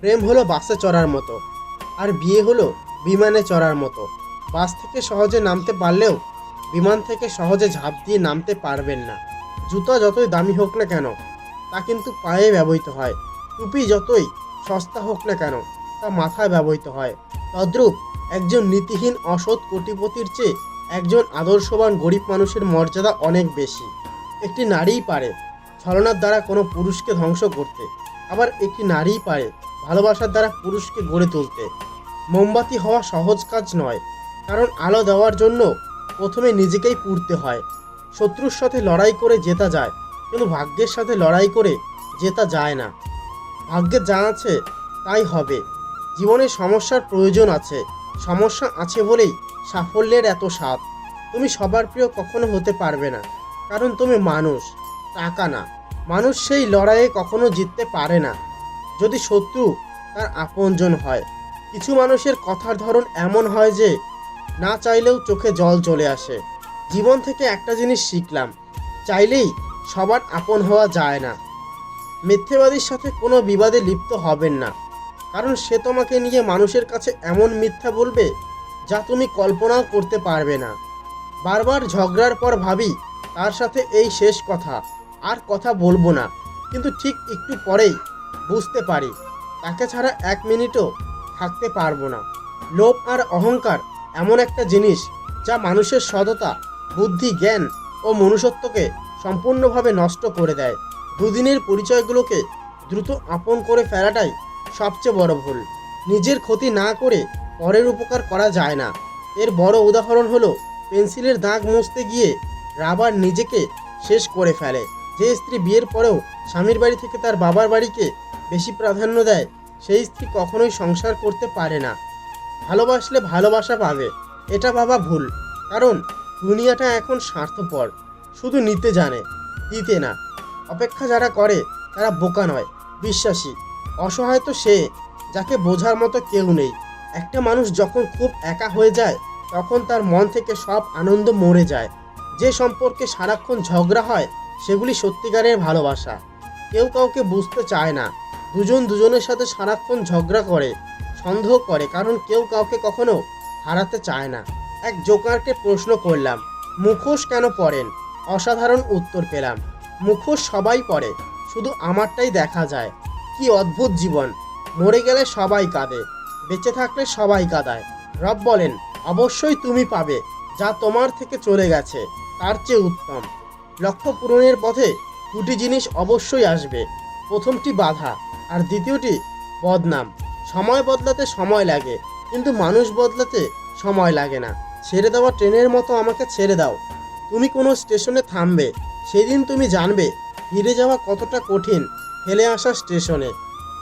প্রেম হলো বাসে চড়ার মতো। আর বিয়ে হলো বিমানে চড়ার মতো। বাস থেকে সহজে নামতে পারলেও বিমান থেকে সহজে ঝাঁপ দিয়ে নামতে পারবেন না। জুতা যতই দামি হোক না কেন, তা কিন্তু পায়ে ব্যবহৃত হয়। টুপি যতই সস্তা হোক না কেন, তা মাথায় ব্যবহৃত হয়। তদ্রূপ একজন নীতিহীন অসৎ কোটিপতির চেয়ে একজন আদর্শবান গরিব মানুষের মর্যাদা অনেক বেশি। একটি নারীই পারে ছলনার দ্বারা কোনো পুরুষকে ধ্বংস করতে। আবার একটি নারীই পারে ভালোবাসার দ্বারা পুরুষকে গড়ে তুলতে। মোমবাতি হওয়া সহজ কাজ নয়, কারণ আলো দেওয়ার জন্য প্রথমে নিজেকেই পুড়তে হয়। শত্রুর সাথে লড়াই করে জেতা যায়, কিন্তু ভাগ্যের সাথে লড়াই করে জেতা যায় না। ভাগ্যে যা আছে, তাই হবে। জীবনে সমস্যার প্রয়োজন আছে, সমস্যা আছে বলেই সাফল্যের এত স্বাদ। তুমি সবার প্রিয় কখনো হতে পারবে না, কারণ তুমি মানুষ, টাকা না। মানুষ সেই লড়াইয়ে কখনো জিততে পারে না। যদি শত্রু তার আপনজন হয়। কিছু মানুষের কথার ধরন এমন হয় যে, না চাইলেও চোখে জল চলে আসে। জীবন থেকে একটা জিনিস শিখলাম, চাইলেই সবার আপন হওয়া যায় না। মিথ্যেবাদীর সাথে কোনো বিবাদে লিপ্ত হবেন না, কারণ সে তোমাকে নিয়ে মানুষের কাছে এমন মিথ্যা বলবে যা তুমি কল্পনাও করতে পারবে না। বারবার ঝগড়ার পর ভাবি, তার সাথে এই শেষ কথা, আর কথা বলব না। কিন্তু ঠিক একটু পরেই বুঝতে পারি। তাকে ছাড়া এক মিনিটও থাকতে পারব না। লোভ আর অহংকার এমন একটা জিনিস যা মানুষের সততা, বুদ্ধি, জ্ঞান ও মনুষ্যত্বকে সম্পূর্ণভাবে নষ্ট করে দেয়। দুদিনের পরিচয়গুলোকে দ্রুত আপন করে ফেলাটাই সবচেয়ে বড় ভুল। নিজের ক্ষতি না করে পরের উপকার করা যায় না। এর বড় উদাহরণ হলো পেন্সিলের দাগ মুছতে গিয়ে রাবার নিজেকে শেষ করে ফেলে। যে স্ত্রী বিয়ের পরেও স্বামীর বাড়ি থেকে তার বাবার বাড়িকে বেশি প্রাধান্য দেয়, সেই স্ত্রী কখনোই সংসার করতে পারে না। ভালোবাসলে ভালোবাসা পাবে, এটা বাবা ভুল। কারণ দুনিয়াটা এখন স্বার্থপর, শুধু নিতে জানে, দিতে না। অপেক্ষা যারা করে, তারা বোকা নয়, বিশ্বাসী। অসহায় তো সে, যাকে বোঝার মতো কেউ নেই। একটা মানুষ যখন খুব একা হয়ে যায়, তখন তার মন থেকে সব আনন্দ মরে যায়। যে সম্পর্কে সারাক্ষণ ঝগড়া হয়, সেগুলি সত্যিকারের ভালোবাসা। কেউ কাউকে বুঝতে চায় না। দুজন দুজনের সাথে সারাক্ষণ ঝগড়া করে, সন্দেহ করে, কারণ কেউ কাউকে কখনো হারাতে চায় না। এক জোকারকে প্রশ্ন করলাম, মুখোশ কেন পরেন? অসাধারণ উত্তর পেলাম, মুখোশ সবাই পরে, শুধু আমারটাই দেখা যায়। কি অদ্ভুত জীবন। মরে গেলে সবাই কাঁদে, বেঁচে থাকলে সবাই কাঁদায়। রব বলেন, অবশ্যই তুমি পাবে, যা তোমার থেকে চলে গেছে, তার চেয়ে উত্তম। লক্ষ্য পূরণের পথে দুটি জিনিস অবশ্যই আসবে, প্রথমটি বাধা আর দ্বিতীয়টি, বদনাম। সময় বদলাতে সময় লাগে, কিন্তু মানুষ বদলাতে সময় লাগে না। ছেড়ে দেওয়া ট্রেনের মতো আমাকে ছেড়ে দাও। তুমি কোনো স্টেশনে থামবে, সেদিন তুমি জানবে ফিরে যাওয়া কতটা কঠিন ফেলে আসা স্টেশনে।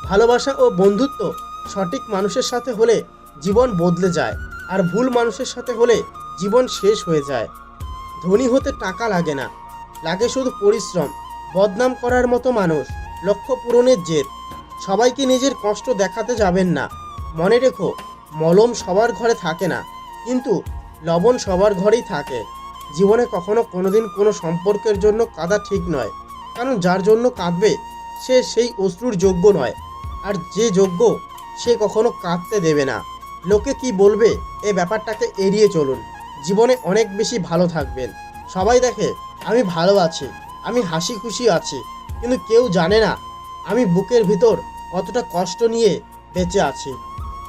ভালোবাসা ও বন্ধুত্ব সঠিক মানুষের সাথে হলে জীবন বদলে যায়, আর ভুল মানুষের সাথে হলে জীবন শেষ হয়ে যায়। ধনী হতে টাকা লাগে না, লাগে শুধু পরিশ্রম। বদনাম করার মতো মানুষ লক্ষ্য পূরণের জেদ। সবাইকে নিজের কষ্ট দেখাতে যাবেন না। মনে রেখো, মলম সবার ঘরে থাকে না, কিন্তু লবণ সবার ঘরেই থাকে। জীবনে কখনো কোনোদিন কোনো সম্পর্কের জন্য কাঁদা ঠিক নয়, কারণ যার জন্য কাঁদবে, সে সেই অশ্রুর যোগ্য নয়, আর যে যোগ্য, সে কখনো কাঁদতে দেবে না। লোকে কি বলবে, এ ব্যাপারটাকে এড়িয়ে চলুন। জীবনে অনেক বেশি ভালো থাকবেন। সবাই দেখে, আমি ভালো আছি, আমি হাসি খুশি আছি, কিন্তু কেউ জানে না আমি বুকের ভিতর কতটা কষ্ট নিয়ে বেঁচে আছি।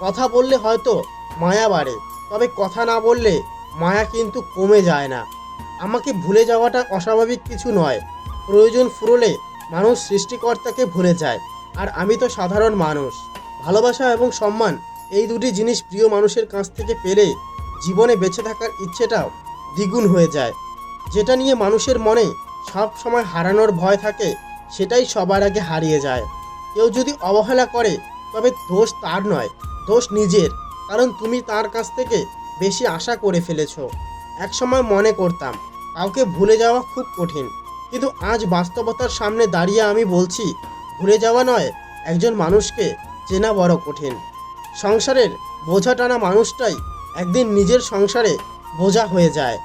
কথা বললে হয়তো মায়া বাড়ে, তবে কথা না বললে মায়া কিন্তু কমে যায় না। আমাকে ভুলে যাওয়াটা অস্বাভাবিক কিছু নয়। প্রয়োজন ফুরলে মানুষ সৃষ্টিকর্তাকে ভুলে যায়, আর আমি তো সাধারণ মানুষ। ভালোবাসা এবং সম্মান এই দুটি জিনিস প্রিয় মানুষের কাছ থেকে পেলে জীবনে বেঁচে থাকার ইচ্ছেটাও দ্বিগুণ হয়ে যায়। যেটা নিয়ে মানুষের মনে সব সময় হারানোর ভয় থাকে সেটাই সবার আগে হারিয়ে যায়। কেউ যদি অবহেলা করে, তবে দোষ তার নয়, দোষ নিজের। কারণ তুমি তার কাছ থেকে বেশি আশা করে ফেলেছো। একসময় মনে করতাম, কাউকে ভুলে যাওয়া খুব কঠিন। কিন্তু আজ বাস্তবতার সামনে দাঁড়িয়ে আমি বলছি, ভুলে যাওয়া নয়, একজন মানুষকে চেনা বড় কঠিন। সংসারের বোঝা টানা মানুষটাই একদিন নিজের সংসারে বোঝা হয়ে যায়।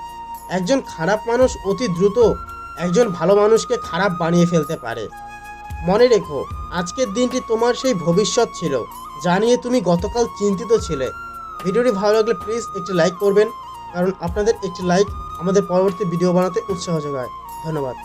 একজন খারাপ মানুষ অতি দ্রুত একজন ভালো মানুষকে খারাপ বানিয়ে ফেলতে পারে। মনে রেখো, আজকের দিনটি তোমার সেই ভবিষ্যৎ ছিল, যা নিয়ে তুমি গতকাল চিন্তিত ছিলে। ভিডিওটি ভালো লাগলে প্লিজ একটি লাইক করবেন, কারণ আপনাদের একটি লাইক আমাদের পরবর্তী ভিডিও বানাতে উৎসাহ যোগায়। ধন্যবাদ।